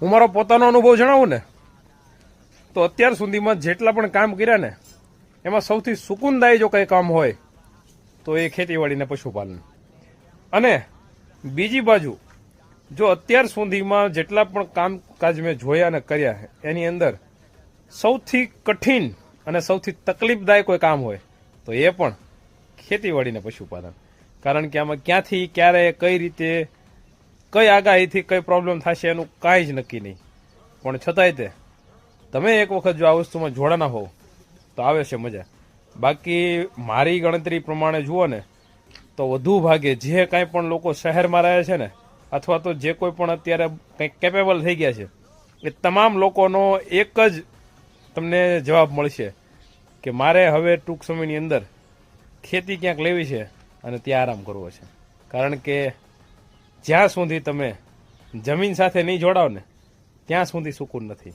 હું મારો પોતાનો અનુભવ જણાવું ને, તો અત્યાર સુધીમાં જેટલા પણ કામ કર્યા ને, એમાં સૌથી સુકૂનદાયી જો કંઈ કામ હોય, તો એ ખેતીવાડી ને પશુપાલન. અને બીજી બાજુ, જો અત્યાર સુધીમાં જેટલા પણ કામકાજ મેં જોયા અને કર્યા, એની અંદર સૌથી કઠિન અને સૌથી તકલીફદાયક કોઈ કામ હોય, તો એ પણ ખેતીવાડીને પશુપાલન. કારણ કે આમાં ક્યાંથી, ક્યારે, કઈ રીતે કઈ આગાહીથી કઈ પ્રોબ્લેમ થશે એનું કાંઈ જ નક્કી નહીં. પણ છતાંય તે, તમે એક વખત જો આ વસ્તુમાં જોડાના હોવ, તો આવે છે મજા. બાકી મારી ગણતરી પ્રમાણે જુઓ ને, તો વધુ ભાગે જે કાંઈ પણ લોકો શહેરમાં રહે છે ને, અથવા તો જે કોઈ પણ અત્યારે કંઈક કેપેબલ થઈ ગયા છે, એ તમામ લોકોનો એક જ તમને જવાબ મળશે કે મારે હવે ટૂંક સમયની અંદર ખેતી ક્યાંક લેવી છે અને ત્યાં આરામ કરવો છે. કારણ કે જ્યાં સુધી તમે જમીન સાથે નહીં જોડાવ ને ત્યાં સુધી સુકૂન નથી.